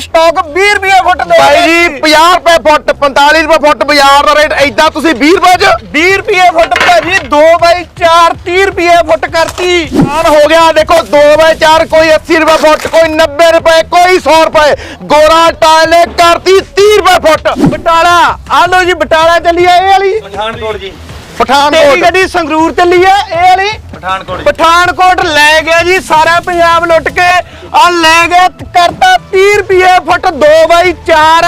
Stock 20 ਰੁਪਏ ਫੁੱਟ ਦੇ ਭਾਈ ਜੀ 50 ਰੁਪਏ ਫੁੱਟ 45 ਰੁਪਏ ਫੁੱਟ ਬਾਜ਼ਾਰ ਦਾ ਰੇਟ ਐਦਾਂ ਤੁਸੀਂ 20 ਰੁਪਏ ਚ? 20 ਰੁਪਏ ਫੁੱਟ ਭਾਜੀ 2 ਬਾਈ 4 30 ਰੁਪਏ ਫੁੱਟ ਕਰਤੀ। ਆਨ ਹੋ ਗਿਆ ਦੇਖੋ 2 ਬਾਈ 4 ਕੋਈ 80 ਰੁਪਏ ਫੁੱਟ ਕੋਈ 90 ਰੁਪਏ ਕੋਈ 100 ਰੁਪਏ। ਗੋਰਾ ਟਾਇਲ ਕਰਤੀ 30 ਰੁਪਏ ਫੁੱਟ। ਬਟਾਲਾ ਆ ਲਓ ਜੀ ਬਟਾਲਾ ਚੱਲੀ ਆ ਇਹ ਵਾਲੀ। ਪਠਾਨਕੋਟ ਜੀ। ਤੇਰੀ ਪਠਾਨਕੋਟ ਗੱਡੀ ਸੰਗਰੂਰ ਚੱਲੀ ਆ ਇਹ ਵਾਲੀ। ਪਠਾਨਕੋਟ। ਪਠਾਨਕੋਟ ਲੈ ਗਿਆ ਜੀ ਸਾਰਾ ਪੰਜਾਬ ਲੁੱਟ ਕੇ। ਆ ਲੈ ਗਿਆ ਕਰਤਾ 30 ਰੁਪਏ ਫੁੱਟ 2 ਬਾਈ 4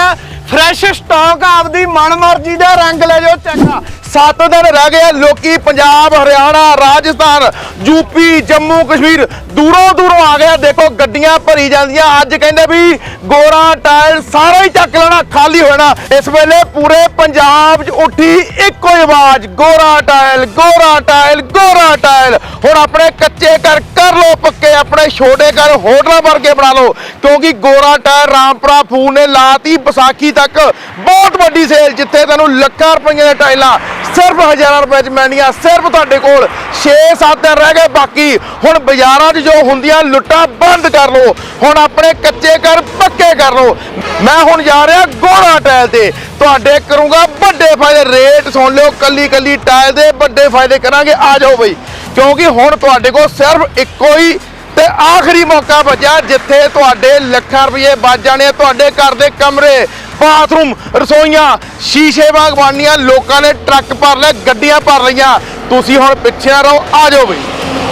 ਫਰੈਸ਼ ਸਟਾਕ ਆਪਦੀ ਮਨਮਰਜ਼ੀ ਦਾ ਰੰਗ ਲੈ ਜਾਓ ਚੰਗਾ। ਸੱਤ ਦਿਨ ਰਹਿ ਗਏ ਲੋਕੀ ਪੰਜਾਬ, ਹਰਿਆਣਾ, ਰਾਜਸਥਾਨ ਯੂਪੀ ਜੰਮੂ, ਕਸ਼ਮੀਰ ਦੂਰੋਂ ਦੂਰੋਂ ਆ ਗਿਆ ਦੇਖੋ ਗੱਡੀਆਂ ਭਰੀ ਜਾਂਦੀਆਂ। ਅੱਜ ਕਹਿੰਦੇ ਵੀ ਗੋਰਾ ਟਾਇਲ ਸਾਰਾ ਹੀ ਚੱਕ ਲੈਣਾ, ਖਾਲੀ ਹੋਣਾ ਇਸ ਵੇਲੇ ਪੂਰੇ ਪੰਜਾਬ 'ਚ ਉੱਠੀ ਇੱਕੋ ਹੀ ਆਵਾਜ਼, Gora tile Gora tile Gora tile ਹੁਣ ਆਪਣੇ ਕੱਚੇ ਕਰ ਕਰ ਲੋ ਪੱਕੇ ਆਪਣੇ ਛੋਟੇ ਘਰ ਹੋਟਲਾਂ ਵਰਗੇ ਬਣਾ ਲਓ। ਕਿਉਂਕਿ ਗੋਰਾ ਟਾਇਰ ਰਾਮਪੁਰਾ ਫੂਲ ਨੇ ਲਾਤੀ ਵਿਸਾਖੀ ਤੱਕ। ਬਹੁਤ ਵੱਡੀ ਸੇਲ ਜਿੱਥੇ ਤੁਹਾਨੂੰ ਲੱਖਾਂ ਰੁਪਈਆਂ ਦੀਆਂ ਟਾਈਲਾਂ ਸਿਰਫ ਹਜ਼ਾਰਾਂ ਰੁਪਏ ਚ ਮਿਲਣੀਆਂ, ਸਿਰਫ ਤੁਹਾਡੇ ਕੋਲ 6-7 ਦਿਨ ਰਹਿ ਗਏ ਬਾਕੀ। ਹੁਣ ਬਾਜ਼ਾਰਾਂ 'ਚ ਜੋ ਹੁੰਦੀਆਂ ਲੁੱਟਾਂ ਬੰਦ ਕਰ ਲਓ। ਹੁਣ ਆਪਣੇ ਕੱਚੇ ਘਰ ਪੱਕੇ ਕਰ ਲਓ। ਮੈਂ ਹੁਣ ਜਾ ਰਿਹਾ ਗੋਰਾ ਟਾਇਲ ਤੇ। ਤੁਹਾਡੇ ਕਰੂੰਗਾ ਵੱਡੇ ਫਾਇਦੇ। ਰੇਟ ਸੁਣ ਲਿਓ ਕੱਲੀ ਕੱਲੀ ਟਾਇਲ ਦੇ ਵੱਡੇ ਫਾਇਦੇ ਕਰਾਂਗੇ। ਆ ਜਾਓ ਬਈ। ਕਿਉਂਕਿ ਹੁਣ ਤੁਹਾਡੇ ਕੋਲ ਸਿਰਫ ਇੱਕੋ ਹੀ ਤੇ ਆਖਰੀ ਮੌਕਾ ਬਚਿਆ, ਜਿੱਥੇ ਤੁਹਾਡੇ ਲੱਖਾਂ ਰੁਪਏ ਬਚ ਜਾਣੇ ਤੁਹਾਡੇ ਘਰ ਦੇ ਕਮਰੇ, ਬਾਥਰੂਮ, ਰਸੋਈਆਂ, ਸ਼ੀਸ਼ੇ ਬਾਗਬਾਨੀਆਂ, ਲੋਕਾਂ ਨੇ ਟਰੱਕ ਭਰ ਲਏ, ਗੱਡੀਆਂ ਭਰ ਲਈਆਂ। ਤੁਸੀਂ ਹੁਣ ਪਿੱਛੇ ਨਾ ਰਹੋ, ਆ ਜਾਓ ਬਈ।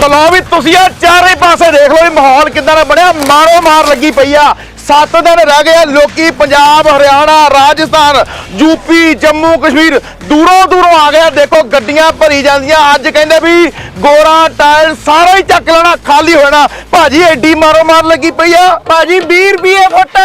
ਚਲੋ ਵੀ ਤੁਸੀਂ ਆ ਚਾਰੇ ਪਾਸੇ ਦੇਖ ਲਓ, ਇਹ ਮਾਹੌਲ ਕਿੱਦਾਂ ਦਾ ਬਣਿਆ। ਮਾਰੋ ਮਾਰ ਲੱਗੀ ਪਈ ਆ। ਸੱਤ ਦਿਨ ਰਹਿ ਗਏ ਲੋਕੀ ਪੰਜਾਬ ਹਰਿਆਣਾ ਰਾਜਸਥਾਨ ਯੂਪੀ ਜੰਮੂ ਕਸ਼ਮੀਰ ਦੂਰੋਂ ਦੂਰੋਂ ਆ ਗਿਆ ਦੇਖੋ ਗੱਡੀਆਂ ਭਰੀ ਜਾਂਦੀਆਂ। ਅੱਜ ਕਹਿੰਦੇ ਵੀ ਗੋਰਾ ਟਾਇਲ ਸਾਰਾ ਹੀ ਚੱਕ ਲੈਣਾ ਖਾਲੀ ਹੋਣਾ ਭਾਜੀ ਐਡੀ ਮਾਰੋ ਮਾਰ ਲੱਗੀ ਪਈ ਆ। ਭਾਜੀ 20 ਰੁਪਏ ਫੁੱਟ।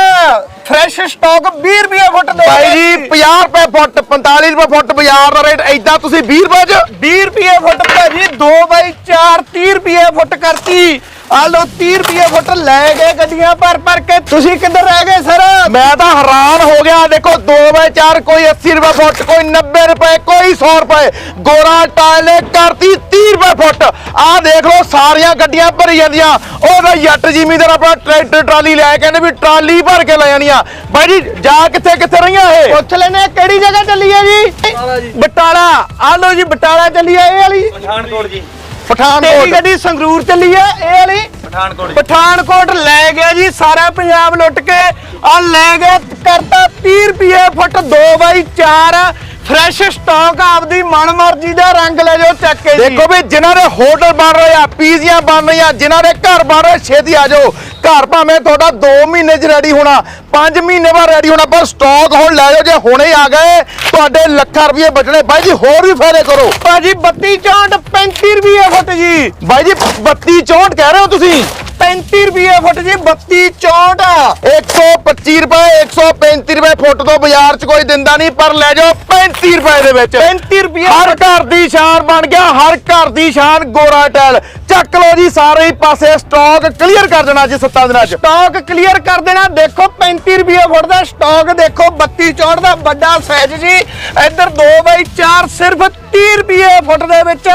ਫਰੈਸ਼ ਸਟਾਕ 20 ਰੁਪਏ ਫੁੱਟ ਦੇ ਭਾਈ ਜੀ 50 ਰੁਪਏ ਫੁੱਟ 45 ਰੁਪਏ ਫੁੱਟ ਬਾਜ਼ਾਰ ਦਾ ਰੇਟ। ਐਦਾਂ ਤੁਸੀਂ 20 ਰੁਪਏ ਚ 20 ਰੁਪਏ ਫੁੱਟ ਭਾਜੀ 2 ਬਾਈ 4 30 ਰੁਪਏ ਫੁੱਟ ਕਰਤੀ। ਆ ਲਓ 30 ਰੁਪਏ ਫੁੱਟ ਲੈ ਗਏ ਗੱਡੀਆਂ ਭਰ ਭਰ ਕੇ। ਤੁਸੀਂ ਕਿੱਧਰ ਰਹਿ ਗਏ ਸਰ? ਮੈਂ ਤਾਂ ਹੈਰਾਨ ਹੋ ਗਿਆ। ਦੇਖੋ 2 ਬਾਈ 4 ਕੋਈ 80 ਰੁਪਏ ਫੁੱਟ ਕੋਈ 90 ਰੁਪਏ ਕੋਈ 100 ਰੁਪਏ। ਗੋਰਾ ਟਾਇਲ ਨੇ ਕਰਤੀ 30 ਰੁਪਏ ਫੁੱਟ। ਆਹ ਦੇਖ ਲਓ ਸਾਰੀਆਂ ਗੱਡੀਆਂ ਭਰੀ ਜਾਂਦੀਆਂ। ਉਹਦਾ ਜੱਟ ਜ਼ਿਮੀਂਦਾਰ ਆਪਣਾ ਟਰੈਕਟਰ ਟਰਾਲੀ ਲਿਆਏ ਕਹਿੰਦੇ ਵੀ ਟਰਾਲੀ ਭਰ ਕੇ ਲੈ ਜਾਣੀਆਂ। ਬਾਈ ਜੀ ਜਾ ਕਿੱਥੇ ਕਿੱਥੇ ਰਹੀਆਂ ਇਹ? ਪੁੱਛ ਲੈਨੇ ਕਿਹੜੀ ਜਗ੍ਹਾ ਚੱਲੀ ਹੈ ਜੀ? ਬਟਾਲਾ ਆ ਲਓ ਜੀ ਬਟਾਲਾ ਚੱਲੀ ਹੈ ਇਹ ਵਾਲੀ। ਪਠਾਨਕੋਟ ਜੀ। ਪਠਾਨਕੋਟ। ਗੱਡੀ ਸੰਗਰੂਰ ਚੱਲੀ ਹੈ ਇਹ ਵਾਲੀ। ਪਠਾਨਕੋਟ ਪਠਾਨਕੋਟ ਲੈ ਗਿਆ ਜੀ ਸਾਰਾ ਪੰਜਾਬ ਲੁੱਟ ਕੇ। ਆ ਲੈ ਗਿਆ ਕਰਤਾ 30 ਰੁਪਏ ਫੁੱਟ 2 ਬਾਈ 4 ਫਰੈਸ਼ ਸਟਾਕ ਆਪਦੀ ਮਨਮਰਜ਼ੀ ਦਾ ਰੰਗ ਲੈ ਜਾਓ ਚੱਕ ਕੇ ਦੇਖੋ ਵੀ ਜਿਨ੍ਹਾਂ ਦੇ ਹੋਟਲ ਬਣ ਰਹੇ ਆ ਪੀਜ਼ੀਆਂ ਬਣ ਰਹੀਆਂ ਜਿਨ੍ਹਾਂ ਦੇ ਘਰ ਬਣ ਰਹੇ ਛੇਤੀ ਆ ਜਾਓ। ਘਰ ਭਾਵੇਂ ਤੁਹਾਡਾ 2 ਮਹੀਨੇ 'ਚ ਰੈਡੀ ਹੋਣਾ 5 ਮਹੀਨੇ ਬਾਅਦ ਰੈਡੀ ਹੋਣਾ ਪਰ ਸਟਾਕ ਹੁਣ ਲੈ ਜਾਓ ਜੇ ਹੁਣੇ ਆ ਗਏ ਤੁਹਾਡੇ ਲੱਖਾਂ ਰੁਪਏ ਬਚਣੇ। ਬਾਈ ਜੀ ਹੋਰ ਵੀ ਫਾਇਦੇ ਕਰੋ। ਭਾਜੀ 32 64 35 ਰੁਪਏ ਫੁੱਟ ਜੀ। ਬਾਈ ਜੀ 32 64 ਕਹਿ ਰਹੇ ਹੋ ਤੁਸੀਂ? 35 ਰੁਪਏ ਫੁੱਟ ਜੀ 32 64 125 ਰੁਪਏ 135 ਰੁਪਏ ਫੁੱਟ ਤੋਂ ਬਾਜ਼ਾਰ 'ਚ ਕੋਈ ਦਿੰਦਾ ਨਹੀਂ ਪਰ ਲੈ ਜਾਓ 35 ਰੁਪਏ ਦੇ ਵਿੱਚ। 35 ਰੁਪਏ ਹਰ ਘਰ ਦੀ ਸ਼ਾਨ ਬਣ ਗਿਆ ਹਰ ਘਰ ਦੀ ਸ਼ਾਨ ਗੋਰਾ ਟੈਲ ਚੱਕ ਲਓ ਜੀ ਸਾਰੇ ਪਾਸੇ ਸਟਾਕ ਕਲੀਅਰ ਕਰ ਦੇਣਾ ਜੀ ਸੱਤਾਂ ਦਿਨਾਂ 'ਚ ਸਟਾਕ ਕਲੀਅਰ ਕਰ ਦੇਣਾ। ਦੇਖੋ 35 ਰੁਪਏ ਫੁੱਟ ਦਾ ਸਟਾਕ ਦੇਖੋ 32 64 ਦਾ ਵੱਡਾ ਸਾਈਜ਼ ਜੀ। ਇੱਧਰ 2 ਬਾਈ 4 ਸਿਰਫ 30 ਰੁਪਏ ਫੁੱਟ ਦੇ ਵਿੱਚ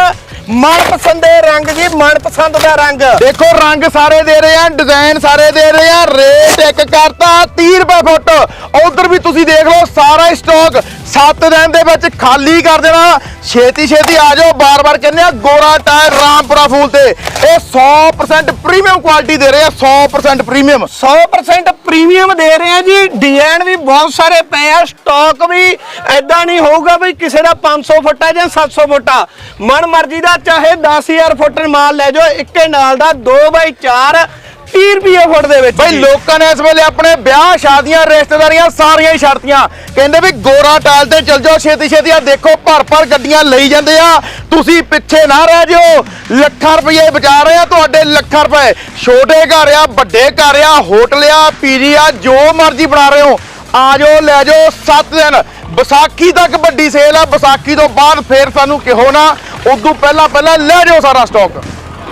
ਮਨਪਸੰਦ ਦੇ ਰੰਗ ਜੀ, ਮਨਪਸੰਦ ਦਾ ਰੰਗ। ਦੇਖੋ, ਰੰਗ ਸਾਰੇ ਦੇ ਰਹੇ ਆ, ਡਿਜ਼ਾਈਨ ਸਾਰੇ ਦੇ ਰਹੇ ਆ, ਰੇਟ ਇੱਕ ਕਰਤਾ 30 ਰੁਪਏ ਫੁੱਟ। ਉਧਰ ਵੀ ਤੁਸੀਂ ਦੇਖ ਲਓ ਸਾਰਾ ਹੀ ਸਟਾਕ 7 ਦਿਨ ਦੇ ਵਿੱਚ ਖਾਲੀ ਕਰ ਦੇਣਾ। ਛੇਤੀ ਛੇਤੀ ਆ ਜਾਓ, ਬਾਰ-ਬਾਰ ਕਹਿੰਦੇ ਆ ਗੋਰਾ ਟਾਇਰ ਰਾਮਪੁਰਾ ਫੂਲ ਤੇ। ਇਹ 100% ਪ੍ਰੀਮੀਅਮ ਕੁਆਲਿਟੀ ਦੇ ਰਹੇ ਆ 100% ਪ੍ਰੀਮੀਅਮ 100% ਪ੍ਰੀਮੀਅਮ ਦੇ ਰਹੇ ਆ ਜੀ। ਡਿਜ਼ਾਈਨ ਵੀ ਬਹੁਤ ਸਾਰੇ ਪਏ ਆ ਸਟਾਕ ਵੀ ਐਦਾਂ ਨਹੀਂ ਹੋਊਗਾ ਵੀ ਕਿਸੇ ਦਾ 500 ਫੁੱਟ ਆ ਜਾਂ 700 ਫੁੱਟ ਆ। ਮਨ ਮਰਜ਼ੀ ਦਾ ਚਾਹੇ 10000 ਫੁੱਟ ਮਾਲ ਲੈ ਜਾਓ, ਇੱਕੇ ਨਾਲ ਦਾ 2x4 30 ਰੁਪਏ ਫੁੱਟ ਦੇ ਵਿੱਚ ਬਈ। ਲੋਕਾਂ ਨੇ ਇਸ ਵੇਲੇ ਆਪਣੇ ਵਿਆਹ ਸ਼ਾਦੀਆਂ ਰਿਸ਼ਤੇਦਾਰੀਆਂ ਸਾਰੀਆਂ ਹੀ ਛੱਡਤੀਆਂ। ਕਹਿੰਦੇ ਵੀ ਗੋਰਾ ਟਾਇਲ ਤੇ ਚਲ ਜਾਓ ਛੇਤੀ ਛੇਤੀ ਆ ਦੇਖੋ ਭਰ ਭਰ ਗੱਡੀਆਂ ਲਈ ਜਾਂਦੇ ਆ। ਤੁਸੀਂ ਪਿੱਛੇ ਨਾ ਰਹਿ ਜਾਓ। ਲੱਖਾਂ ਰੁਪਏ ਬਚਾ ਰਹੇ ਆ ਤੁਹਾਡੇ ਲੱਖਾਂ ਰੁਪਏ। ਛੋਟੇ ਘਰ ਆ ਵੱਡੇ ਘਰ ਆ ਹੋਟਲ ਆ ਪੀਜੀ ਆ ਜੋ ਮਰਜ਼ੀ ਬਣਾ ਰਹੇ ਹੋ। ਆ ਜਾਓ ਲੈ ਜਾਓ 7 ਦਿਨ। ਵਿਸਾਖੀ ਤੱਕ ਵੱਡੀ ਸੇਲ ਆ ਵਿਸਾਖੀ ਤੋਂ ਬਾਅਦ ਫੇਰ ਸਾਨੂੰ ਕਿਹੋ ਨਾ। ਉਦੋਂ ਪਹਿਲਾਂ ਪਹਿਲਾਂ ਲੈ ਜਾਓ ਸਾਰਾ ਸਟਾਕ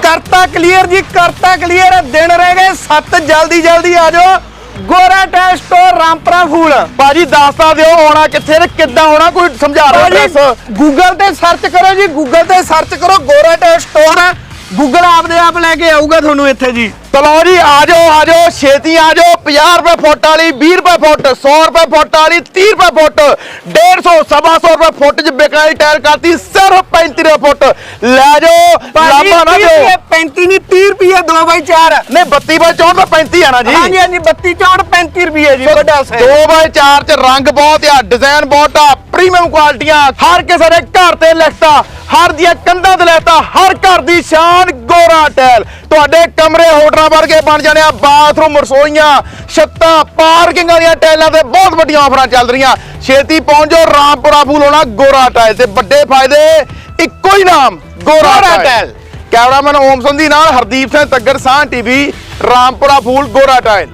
ਕਰਤਾ ਕਲੀਅਰ ਜੀ ਕਰਤਾ ਕਲੀਅਰ ਦਿਨ ਰਹਿ ਗਏ 7 ਜਲਦੀ ਜਲਦੀ ਆ ਜਾਓ। Gora test store Rampura Phul. ਭਾਜੀ ਦੱਸ ਤਾਂ ਦਿਓ ਆਉਣਾ ਕਿੱਥੇ ਤੇ ਕਿੱਦਾਂ ਆਉਣਾ ਕੋਈ ਸਮਝਾ ਦਿਓ ਐਡਰੈਸ ਗੂਗਲ ਤੇ ਸਰਚ ਕਰੋ ਜੀ ਗੂਗਲ ਤੇ ਸਰਚ ਕਰੋ ਗੋਰਾ ਟੈਸਟ ਸਟੋਰ ਗੂਗਲ ਆਪਦੇ ਆਪ ਲੈ ਕੇ ਆਊਗਾ ਤੁਹਾਨੂੰ ਇੱਥੇ ਜੀ। ਚਲੋ ਜੀ ਆ ਜਾਓ ਆ ਜਾਓ ਛੇਤੀ ਆ ਜਾਓ। 50 ਰੁਪਏ ਫੁੱਟ ਵਾਲੀ 20 ਰੁਪਏ ਫੁੱਟ 100 ਰੁਪਏ ਫੁੱਟ ਵਾਲੀ 30 ਰੁਪਏ ਫੁੱਟ 150 ਸਵਾ ਸੌ ਰੁਪਏ ਫੁੱਟ ਚ ਵਿਕਾਈ ਟਾਇਰ ਕਰਤੀ ਸਿਰਫ 35 ਰੁਪਏ ਫੁੱਟ। ਲੈ ਜਾਓ ਲਾਭਾ ਨਾ 30 ਦਿਓ। ਰੁਪਏ, 35 ਨਹੀਂ 30 ਰੁਪਏ 2 ਬਾਈ 4 ਨਹੀਂ 32 ਬਾਈ 64 ਦਾ 35 ਆਣਾ ਜੀ। ਹਾਂਜੀ ਹਾਂਜੀ 32 64 35 ਰੁਪਏ ਜੀ ਵੱਡਾ ਸੇ 2 ਬਾਈ 4 ਚ ਰੰਗ ਬਹੁਤ ਆ ਡਿਜ਼ਾਈਨ ਬਹੁਤ ਆ ਪ੍ਰੀਮੀਅਮ ਕੁਆਲਿਟੀਆਂ ਹਰ ਕਿਸੇ ਦੇ ਘਰ ਤੇ ਲਿਖਤਾ। ਹਰ ਦੀਆਂ ਕੰਧਾਂ ਤੇ ਲਿਖਤਾ ਹਰ ਘਰ ਦੀ ਸ਼ਾਨ ਗੋਰਾ ਟੈਲ ਤੁਹਾਡੇ ਕਮਰੇ ਹੋਟਲਾਂ ਵਰਗੇ ਬਣ ਜਾਣੇ ਆ ਬਾਥਰੂਮ ਰਸੋਈਆਂ ਛੱਤਾਂ ਪਾਰਕਿੰਗਾਂ ਦੀਆਂ ਟੈਲਾਂ ਤੇ ਬਹੁਤ ਵੱਡੀਆਂ ਆਫਰਾਂ ਚੱਲ ਰਹੀਆਂ। ਛੇਤੀ ਪਹੁੰਚ ਜਾਓ ਰਾਮਪੁਰਾ ਫੂਲ ਹੋਣਾ ਗੋਰਾ ਟੈਲ ਤੇ ਵੱਡੇ ਫਾਇਦੇ ਇੱਕੋ ਹੀ ਨਾਮ Gora tile tile. Cameraman Om Sandhi ਨਾਲ ਹਰਦੀਪ ਸਿੰਘ ਤੱਗਰ ਸਾਹ ਟੀਵੀ ਰਾਮਪੁਰਾ ਫੂਲ ਗੋਰਾ ਟਾਇਲ